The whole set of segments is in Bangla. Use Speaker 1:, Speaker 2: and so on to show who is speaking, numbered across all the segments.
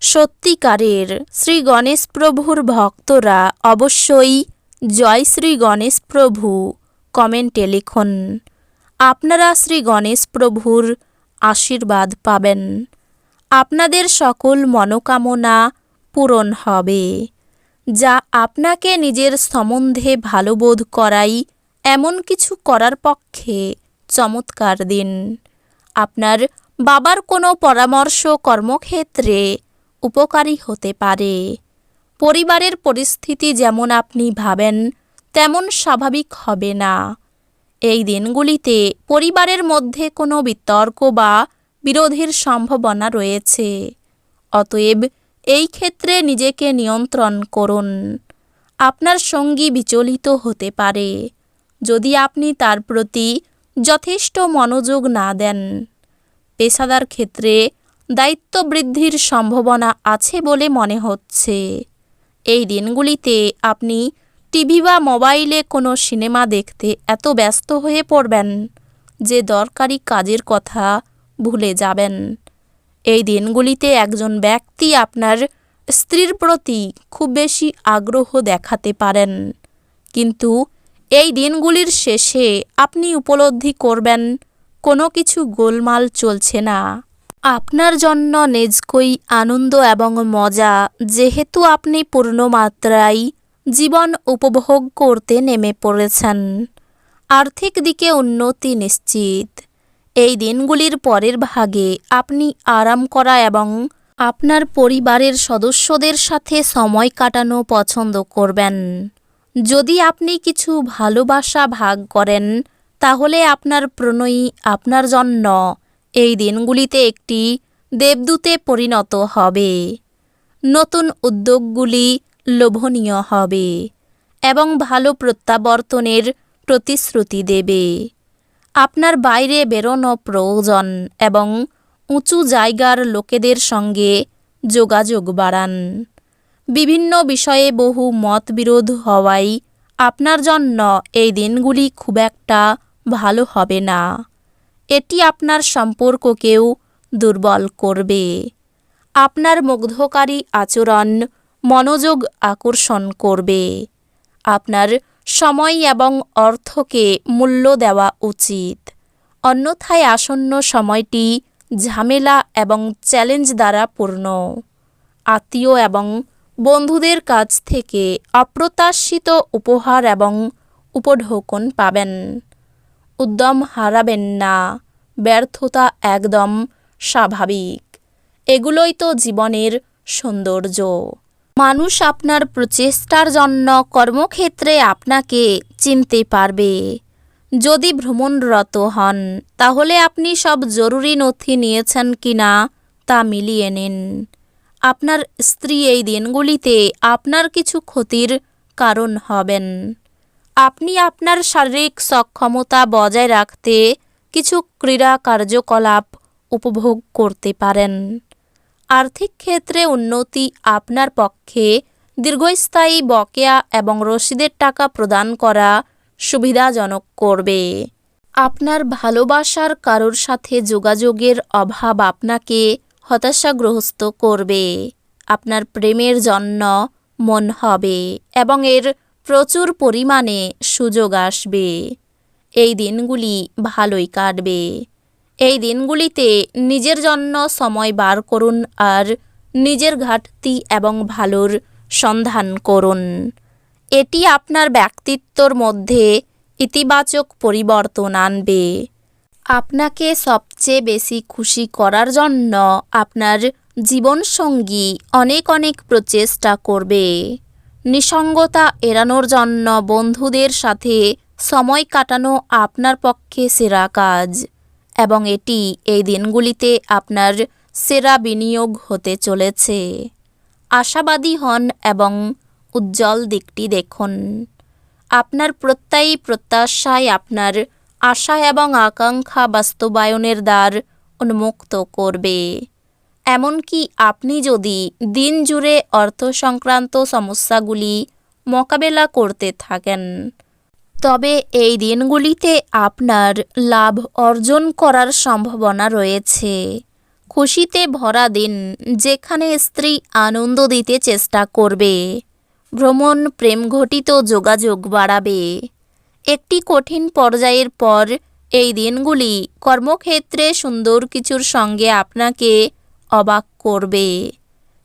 Speaker 1: সত্যিকারের শ্রী গণেশ প্রভুর ভক্তরা অবশ্যই জয় শ্রী গণেশ প্রভু কমেন্টে লিখুন। আপনারা শ্রী গণেশ প্রভুর আশীর্বাদ পাবেন। আপনাদের সকল মনোকামনা পূরণ হবে। যা আপনাকে নিজের সম্বন্ধে ভালোবোধ করাই এমন কিছু করার পক্ষে চমৎকার দিন। আপনার বাবার কোনো পরামর্শ কর্মক্ষেত্রে উপকারী হতে পারে। পরিবারের পরিস্থিতি যেমন আপনি ভাবেন, তেমন স্বাভাবিক হবে না। এই দিনগুলিতে পরিবারের মধ্যে কোনো বিতর্ক বা বিরোধের সম্ভাবনা রয়েছে। অতএব এই ক্ষেত্রে নিজেকে নিয়ন্ত্রণ করুন। আপনার সঙ্গী বিচলিত হতে পারে। যদি আপনি তার প্রতি যথেষ্ট মনোযোগ না দেন, পেশাদার ক্ষেত্রে দায়িত্ব বৃদ্ধির সম্ভাবনা আছে বলে মনে হচ্ছে। এই দিনগুলিতে আপনি টিভি বা মোবাইলে কোনো সিনেমা দেখতে এত ব্যস্ত হয়ে পড়বেন যে দরকারি কাজের কথা ভুলে যাবেন। এই দিনগুলিতে একজন ব্যক্তি আপনার স্ত্রীর প্রতি খুব বেশি আগ্রহ দেখাতে পারেন। কিন্তু এই দিনগুলির শেষে আপনি উপলব্ধি করবেন, কোনো কিছু গোলমাল চলছে না। আপনার জন্য নিজকই আনন্দ এবং মজা। যেহেতু আপনি পূর্ণমাত্রায় জীবন উপভোগ করতে নেমে পড়েছেন, আর্থিক দিকে উন্নতি নিশ্চিত। এই দিনগুলির পরের ভাগে আপনি আরাম করা এবং আপনার পরিবারের সদস্যদের সাথে সময় কাটানো পছন্দ করবেন। যদি আপনি কিছু ভালোবাসা ভাগ করেন, তাহলে আপনার প্রণয়ী আপনার জন্য এই দিনগুলিতে একটি দেবদূতে পরিণত হবে। নতুন উদ্যোগগুলি লোভনীয় হবে এবং ভালো প্রত্যাবর্তনের প্রতিশ্রুতি দেবে। আপনার বাইরে বেরোনো প্রয়োজন এবং উঁচু জায়গার লোকেদের সঙ্গে যোগাযোগ বাড়ান। বিভিন্ন বিষয়ে বহু মতবিরোধ হওয়ায় আপনার জন্য এই দিনগুলি খুব একটা ভালো হবে না। এটি আপনার সম্পর্ককেও দুর্বল করবে। আপনার মুগ্ধকারী আচরণ মনোযোগ আকর্ষণ করবে। আপনার সময় এবং অর্থকে মূল্য দেওয়া উচিত। অন্যথায় আসন্ন সময়টি ঝামেলা এবং চ্যালেঞ্জ দ্বারা পূর্ণ। আত্মীয় এবং বন্ধুদের কাছ থেকে অপ্রত্যাশিত উপহার এবং উপঢৌকন পাবেন। উদ্যম হারাবেন না। ব্যর্থতা একদম স্বাভাবিক। এগুলোই তো জীবনের সৌন্দর্য। মানুষ আপনার প্রচেষ্টার জন্য কর্মক্ষেত্রে আপনাকে চিনতে পারবে। যদি ভ্রমণরত হন, তাহলে আপনি সব জরুরি নথি নিয়েছেন কিনা তা মিলিয়ে নিন। আপনার স্ত্রী এই দিনগুলিতে আপনার কিছু ক্ষতির কারণ হবেন। আপনি আপনার শারীরিক সক্ষমতা বজায় রাখতে কিছু ক্রীড়া কার্যকলাপ উপভোগ করতে পারেন। আর্থিক ক্ষেত্রে উন্নতি আপনার পক্ষে দীর্ঘস্থায়ী বকেয়া এবং রসিদের টাকা প্রদান করা সুবিধাজনক করবে। আপনার ভালোবাসার কারোর সাথে যোগাযোগের অভাব আপনাকে হতাশাগ্রস্ত করবে। আপনার প্রেমের জন্য মন হবে এবং এর প্রচুর পরিমাণে সুযোগ আসবে। এই দিনগুলি ভালোই কাটবে। এই দিনগুলিতে নিজের জন্য সময় বার করুন আর নিজের ঘাটতি এবং ভালোর সন্ধান করুন। এটি আপনার ব্যক্তিত্বর মধ্যে ইতিবাচক পরিবর্তন আনবে। আপনাকে সবচেয়ে বেশি খুশি করার জন্য আপনার জীবনসঙ্গী অনেক অনেক প্রচেষ্টা করবে। নিসঙ্গতা এড়ানোর জন্য বন্ধুদের সাথে সময় কাটানো আপনার পক্ষে সেরা কাজ। এবং এটি এই দিনগুলিতে আপনার সেরা বিনিয়োগ হতে চলেছে। আশাবাদী হন এবং উজ্জ্বল দিকটি দেখুন। আপনার প্রত্যয়ী প্রত্যাশায় আপনার আশা এবং আকাঙ্ক্ষা বাস্তবায়নের দ্বার উন্মুক্ত করবে। এমনকি আপনি যদি দিন জুড়ে অর্থ সংক্রান্ত সমস্যাগুলি মোকাবেলা করতে থাকেন, তবে এই দিনগুলিতে আপনার লাভ অর্জন করার সম্ভাবনা রয়েছে। খুশিতে ভরা দিন যেখানে স্ত্রী আনন্দ দিতে চেষ্টা করবে, ভ্রমণ প্রেমঘটিত যোগাযোগ বাড়াবে। একটি কঠিন পর্যায়ের পর এই দিনগুলি কর্মক্ষেত্রে সুন্দর কিছুর সঙ্গে আপনাকে অবাক করবে।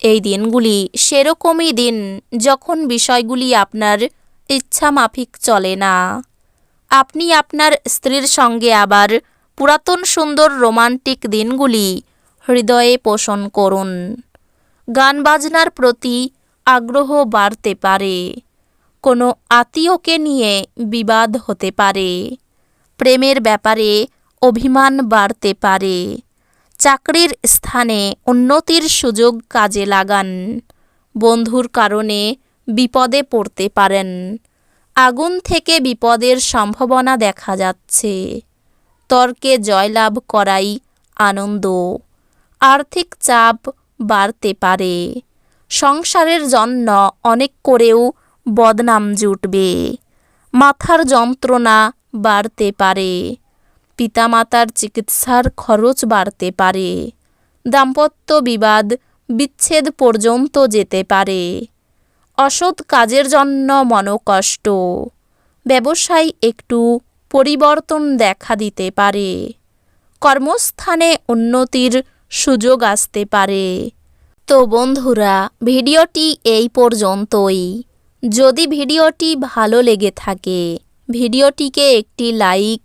Speaker 1: এই দিনগুলি সেরকমই দিন যখন বিষয়গুলি আপনার ইচ্ছা মাফিক চলে না। আপনি আপনার স্ত্রীর সঙ্গে আবার পুরাতন সুন্দর রোমান্টিক দিনগুলি হৃদয়ে পোষণ করুন। গান বাজনার প্রতি আগ্রহ বাড়তে পারে। কোনো আত্মীয়কে নিয়ে বিবাদ হতে পারে। প্রেমের ব্যাপারে অভিমান বাড়তে পারে। চাকরির স্থানে উন্নতির সুযোগ কাজে লাগান। বন্ধুর কারণে বিপদে পড়তে পারেন। আগুন থেকে বিপদের সম্ভাবনা দেখা যাচ্ছে। তর্কে জয়লাভ করাই আনন্দ। আর্থিক চাপ বাড়তে পারে। সংসারের জন্য অনেক করেও বদনাম জুটবে। মাথার যন্ত্রণা বাড়তে পারে। পিতামাতার চিকিৎসার খরচ বাড়তে পারে। দাম্পত্য বিবাদ বিচ্ছেদ পর্যন্ত যেতে পারে। অসৎ কাজের জন্য মনোকষ্ট। ব্যবসায় একটু পরিবর্তন দেখা দিতে পারে। কর্মস্থানে উন্নতির সুযোগ আসতে পারে। তো বন্ধুরা, ভিডিওটি এই পর্যন্তই। যদি ভিডিওটি ভালো লেগে থাকে, ভিডিওটিকে একটি লাইক